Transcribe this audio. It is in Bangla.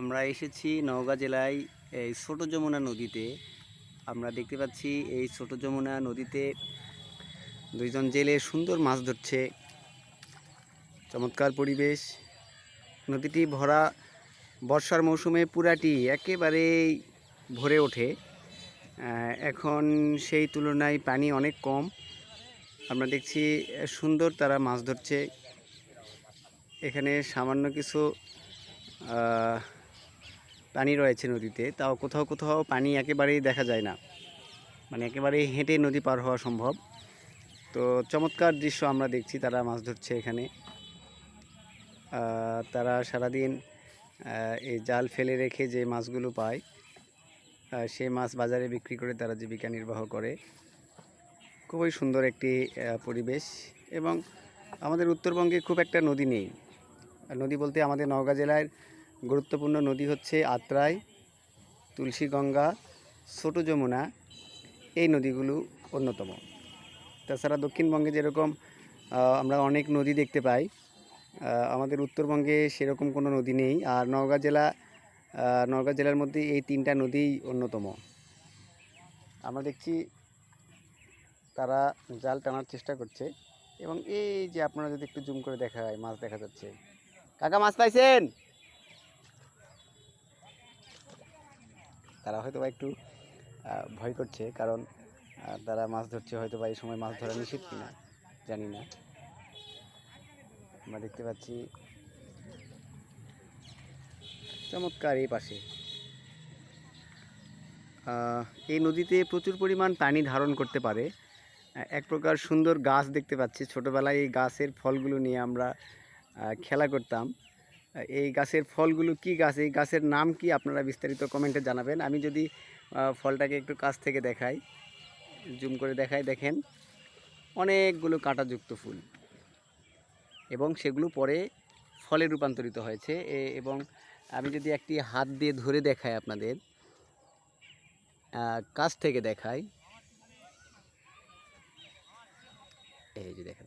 আমরা এসেছি নওগাঁ জেলায় এই ছোট যমুনা নদীতে। আমরা দেখতে পাচ্ছি এই ছোট যমুনা নদীতে দুইজন জেলে সুন্দর মাছ ধরছে। চমৎকার পরিবেশ। নদীটি ভরা বর্ষার মৌসুমে পুরাটি একেবারেই ভরে ওঠে। এখন সেই তুলনায় পানি অনেক কম। আমরা দেখছি সুন্দর তারা মাছ ধরছে। এখানে সামান্য কিছু পানি রয়েছে নদীতে, তাও কোথাও কোথাও পানি একেবারেই দেখা যায় না। মানে একেবারেই হেঁটে নদী পার হওয়া সম্ভব। তো চমৎকার দৃশ্য আমরা দেখছি তারা মাছ ধরছে এখানে। তারা সারাদিন এই জাল ফেলে রেখে যে মাছগুলো পায় সেই মাছ বাজারে বিক্রি করে তারা জীবিকা নির্বাহ করে। খুবই সুন্দর একটি পরিবেশ এবং আমাদের উত্তরবঙ্গে খুব একটা নদী নেই। নদী বলতে আমাদের নওগাঁ জেলার গুরুত্বপূর্ণ নদী হচ্ছে আত্রাই, তুলসীগঙ্গা, ছোট যমুনা, এই নদীগুলো অন্যতম। তাছাড়া দক্ষিণবঙ্গে যেরকম আমরা অনেক নদী দেখতে পাই আমাদের উত্তরবঙ্গে সেরকম কোনো নদী নেই, আর নওগাঁ জেলা নওগাঁ জেলার মধ্যে এই তিনটা নদীই অন্যতম। আমরা দেখছি তারা জাল টানার চেষ্টা করছে, এবং এই যে আপনারা যদি একটু জুম করে দেখা হয় মাছ দেখা যাচ্ছে। কাকা, মাছ পাইছেন? তারা হয়তো বা একটু ভয় করছে কারণ তারা মাছ ধরছে হয়তো বা এই সময় মাছ ধরা নিষেধ কিনা, জানি না। আমরা দেখতে পাচ্ছি চমৎকার এই পাশে। এই নদীতে প্রচুর পরিমাণ পানি ধারণ করতে পারে। এক প্রকার সুন্দর গাছ দেখতে পাচ্ছি। ছোটোবেলায় এই গাছের ফলগুলো নিয়ে আমরা খেলা করতাম। এই গাছের ফলগুলো কি গাছ? এই গাছের নাম কি? আপনারা বিস্তারিত কমেন্টে জানাবেন। আমি যদি ফলটাকে একটু কাছ থেকে দেখাই, জুম করে দেখাই, দেখেন। অনেকগুলো কাঁটাযুক্ত ফুল। এবং সেগুলো পরে ফলে রূপান্তরিত হয়েছে। এবং আমি যদি একটি হাত দিয়ে ধরে দেখাই আপনাদের কাছ থেকে দেখাই। এই যে দেখেন